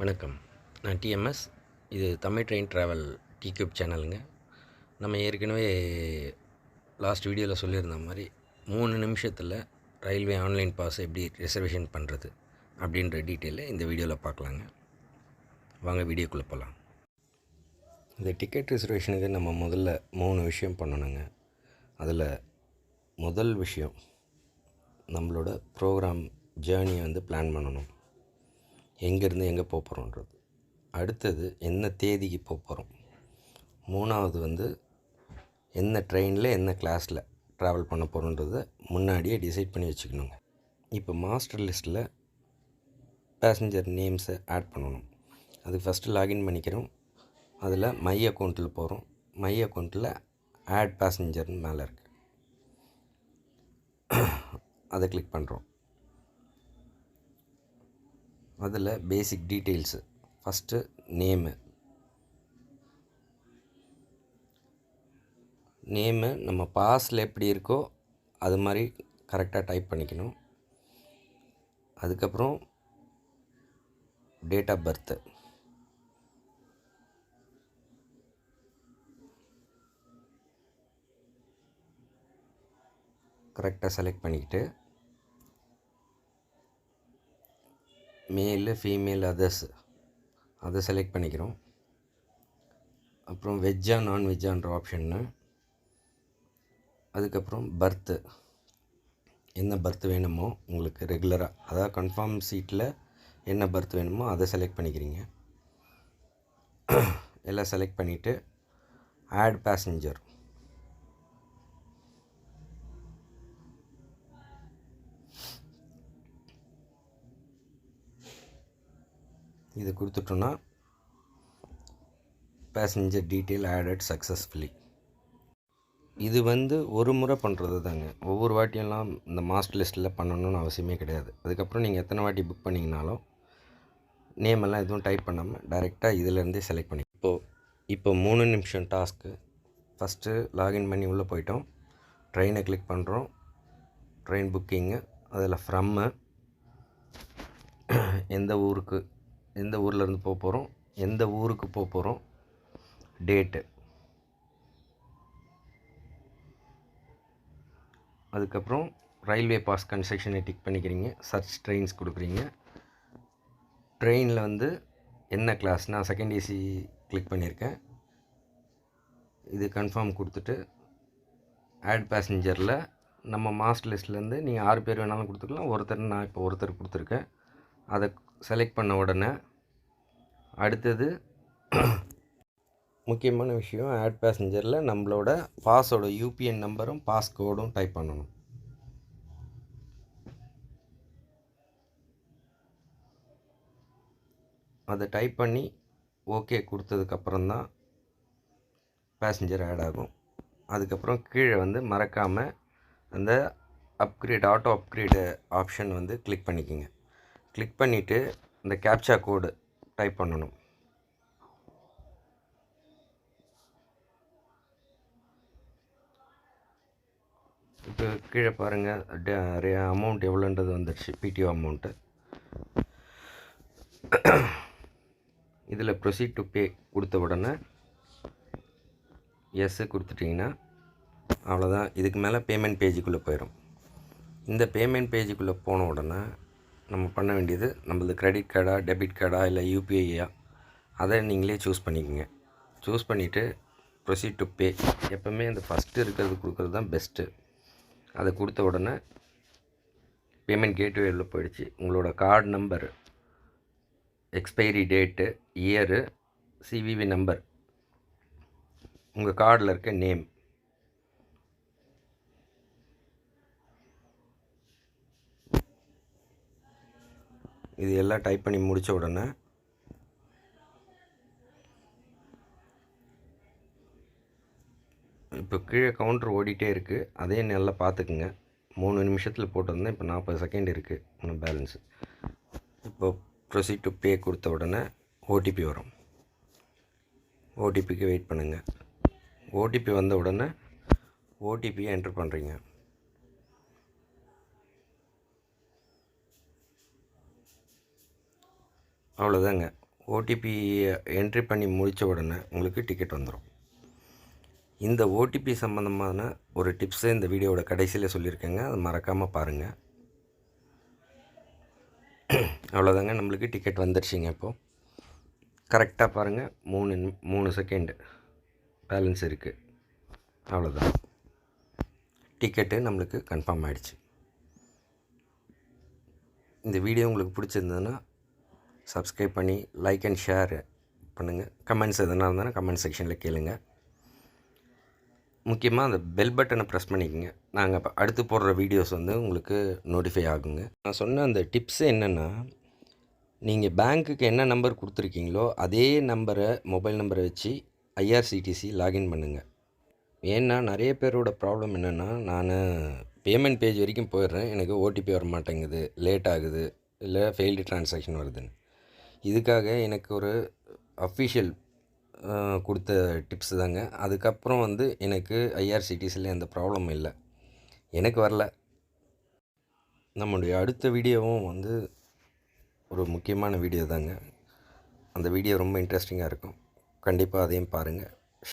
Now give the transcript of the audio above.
வணக்கம். நான் டிஎம்எஸ் இது தமிழ் ட்ரெயின் ட்ராவல் டியூப் சேனலுங்க. நம்ம ஏற்கனவே லாஸ்ட் வீடியோவில் சொல்லியிருந்த மாதிரி மூணு நிமிஷத்தில் ரயில்வே ஆன்லைன் பாஸ் எப்படி ரிசர்வேஷன் பண்ணுறது அப்படின்ற டீட்டெயிலை இந்த வீடியோவில் பார்க்கலாங்க. வாங்க வீடியோக்குள்ளே போகலாம் இந்த டிக்கெட் ரிசர்வேஷனுக்கு நம்ம முதல்ல மூணு விஷயம் பண்ணணுங்க. அதில் முதல் விஷயம் நம்மளோட ப்ரோக்ராம் ஜேர்னியை வந்து பிளான் பண்ணணும். எங்கேருந்து எங்கே போக போகிறோன்றது. அடுத்தது என்ன தேதிக்கு போக போகிறோம். மூணாவது வந்து என்ன ட்ரெயினில் என்ன கிளாஸில் ட்ராவல் பண்ண போகிறோன்றதை முன்னாடியே டிசைட் பண்ணி வச்சுக்கணுங்க. இப்போ மாஸ்டர் லிஸ்ட்டில் பேசஞ்சர் நேம்ஸை ஆட் பண்ணணும். அது ஃபஸ்ட்டு லாகின் பண்ணிக்கிறோம். அதில் மை அக்கௌண்ட்டில் போகிறோம். மை அக்கௌண்ட்டில் ஆட் பேசஞ்சர்னு மேலே இருக்குது அதை கிளிக் பண்ணுறோம் அதில் basic details first name name நம்ம பாஸில் எப்படி இருக்கோ அது மாதிரி கரெக்டாக டைப் பண்ணிக்கணும். அதுக்கப்புறம் டேட் ஆஃப் பர்த்து கரெக்டாக செலக்ட் பண்ணிக்கிட்டு மேலு ஃபீமேல் அதர்ஸ் அதை செலக்ட் பண்ணிக்கிறோம். அப்புறம் வெஜ்ஜா நான்வெஜ்ஜான்ற ஆப்ஷன்னு அதுக்கப்புறம் பர்த்து என்ன பர்த் வேணுமோ உங்களுக்கு ரெகுலராக அதாவது கன்ஃபார்ம் சீட்டில் என்ன பர்த் வேணுமோ அதை செலக்ட் பண்ணிக்கிறீங்க. எல்லாம் செலக்ட் பண்ணிவிட்டு ஆட் பேசஞ்சர் இது கொடுத்துட்டோன்னா பேசஞ்சர் டீட்டெயில் ஆடட் சக்ஸஸ்ஃபுல்லி இது வந்து ஒரு முறை பண்ணுறது தாங்க. ஒவ்வொரு வாட்டியெல்லாம் இந்த மாஸ்டர் லிஸ்ட்டில் பண்ணணும்னு அவசியமே கிடையாது. அதுக்கப்புறம் நீங்கள் எத்தனை வாட்டி புக் பண்ணிங்கனாலும் நேம் எல்லாம் எதுவும் டைப் பண்ணாமல் டைரெக்டாக இதிலேருந்தே செலக்ட் பண்ணி இப்போது இப்போ மூணு நிமிஷம் டாஸ்க்கு ஃபஸ்ட்டு லாகின் பண்ணி உள்ளே போயிட்டோம். ட்ரெயினை கிளிக் பண்ணுறோம் ட்ரெயின் புக்கிங்கு அதில் ஃப்ரம்மு எந்த ஊருக்கு எந்த ஊர்லேருந்து போக போகிறோம் எந்த ஊருக்கு போக போகிறோம் டேட்டு அதுக்கப்புறம் ரயில்வே பாஸ் கன்ஸ்ட்ரக்ஷனை டிக் பண்ணிக்கிறீங்க. சர்ச் ட்ரெயின்ஸ் கொடுக்குறீங்க. ட்ரெயினில் வந்து என்ன கிளாஸ் நான் செகண்ட் ஏசி கிளிக் பண்ணியிருக்கேன். இது கன்ஃபார்ம் கொடுத்துட்டு ஆட் பேசஞ்சரில் நம்ம மாஸ்டர் லிஸ்ட்லேருந்து நீங்கள் ஆறு பேர் வேணாலும் கொடுத்துக்கலாம். ஒருத்தர் நான் இப்போ ஒருத்தர் கொடுத்துருக்கேன். அதை செலக்ட் பண்ண உடனே அடுத்தது முக்கியமான விஷயம் ஆட் பேசஞ்சரில் நம்மளோட பாஸோட யூபிஎன் நம்பரும் பாஸ் கோடும் டைப் பண்ணணும். அதை டைப் பண்ணி ஓகே கொடுத்ததுக்கப்புறம் தான் பேசஞ்சர் ஆட் ஆகும். அதுக்கப்புறம் கீழே வந்து மறக்காமல் அந்த அப்கிரேட் ஆட்டோ அப்கிரேடு ஆப்ஷன் வந்து கிளிக் பண்ணிக்கோங்க. கிளிக் பண்ணிவிட்டு இந்த கேப்சா கோடு டைப் பண்ணணும். இப்போ கீழே பாருங்கள் அமௌண்ட் எவ்வளோன்றது வந்துடுச்சு பிடிஓ அமௌண்ட்டு இதில் ப்ரொசீட் டு பே கொடுத்த உடனே எஸ்ஸு கொடுத்துட்டிங்கன்னா அவ்வளோதான் இதுக்கு மேலே பேமெண்ட் பேஜுக்குள்ளே போயிடும் இந்த பேமெண்ட் பேஜுக்குள்ளே போன உடனே நம்ம பண்ண வேண்டியது நம்மளது கிரெடிட் கார்டா டெபிட் கார்டா இல்லை யூபிஐயா அதை நீங்களே சூஸ் பண்ணிக்கோங்க. சூஸ் பண்ணிவிட்டு ப்ரொசீட் டு பே எப்போவுமே அந்த ஃபஸ்ட்டு இருக்கிறது கொடுக்குறது தான் பெஸ்ட்டு அதை கொடுத்த உடனே பேமெண்ட் கேட்வேயில் போயிடுச்சு. உங்களோட card number expiry date year CVV number உங்கள் கார்டில் இருக்க நேம் இது எல்லாம் டைப் பண்ணி முடித்த உடனே இப்போ கீழே கவுண்டர் ஓடிட்டே இருக்குது அதையும் நல்லா பார்த்துக்குங்க மூணு நிமிஷத்தில் போட்டிருந்தேன் இப்போ நாற்பது செகண்ட் இருக்குது இன்னும் பேலன்ஸு இப்போ ப்ரொசீட் டு பே கொடுத்த உடனே ஓடிபி வரும். ஓடிபிக்கு வெயிட் பண்ணுங்கள் ஓடிபி வந்த உடனே ஓடிபியை என்ட்ரு பண்ணுறீங்க அவ்வளோதாங்க. ஓடிபி என்ட்ரி பண்ணி முடித்த உடனே உங்களுக்கு டிக்கெட் வந்துடும் இந்த ஓடிபி சம்மந்தமான ஒரு டிப்ஸை இந்த வீடியோவோட கடைசியில் சொல்லியிருக்கேங்க. அதை மறக்காமல் பாருங்கள் அவ்வளோதாங்க நம்மளுக்கு டிக்கெட் வந்துடுச்சிங்க இப்போது கரெக்டாக பாருங்கள் மூணு மூணு செகண்டு பேலன்ஸ் இருக்குது அவ்வளோதான். டிக்கெட்டு நம்மளுக்கு கன்ஃபார்ம் ஆகிடுச்சு இந்த வீடியோ உங்களுக்கு பிடிச்சிருந்ததுன்னா சப்ஸ்கிரைப் பண்ணி லைக் அண்ட் ஷேர் பண்ணுங்கள் கமெண்ட்ஸ் எதனா இருந்தாலும் கமெண்ட் செக்ஷனில் கேளுங்க. முக்கியமாக அந்த பெல் பட்டனை ப்ரெஸ் பண்ணிக்கோங்க. நாங்கள் இப்போ அடுத்து போடுற வீடியோஸ் வந்து உங்களுக்கு நோட்டிஃபை ஆகுங்க. நான் சொன்ன அந்த டிப்ஸ் என்னென்னா நீங்கள் பேங்க்குக்கு என்ன நம்பர் கொடுத்துருக்கீங்களோ அதே நம்பரை மொபைல் நம்பரை வச்சு ஐஆர்சிடிசி லாகின் பண்ணுங்கள் ஏன்னா நிறைய பேரோட ப்ராப்ளம் என்னென்னா நான் பேமெண்ட் பேஜ் வரைக்கும் போயிடுறேன். எனக்கு ஓடிபி வர மாட்டேங்குது லேட் ஆகுது இல்லை ஃபெயில்டு ட்ரான்சாக்ஷன் வருதுன்னு. இதுக்காக எனக்கு ஒரு அஃபிஷியல் கொடுத்த டிப்ஸ் தாங்க. அதுக்கப்புறம் வந்து எனக்கு ஐஆர்சிடிசியில் எந்த ப்ராப்ளமும் இல்லை. எனக்கு வரல. நம்முடைய அடுத்த வீடியோவும் வந்து ஒரு முக்கியமான வீடியோ தாங்க அந்த வீடியோ ரொம்ப இன்ட்ரெஸ்டிங்காக இருக்கும். கண்டிப்பாக அதையும் பாருங்கள்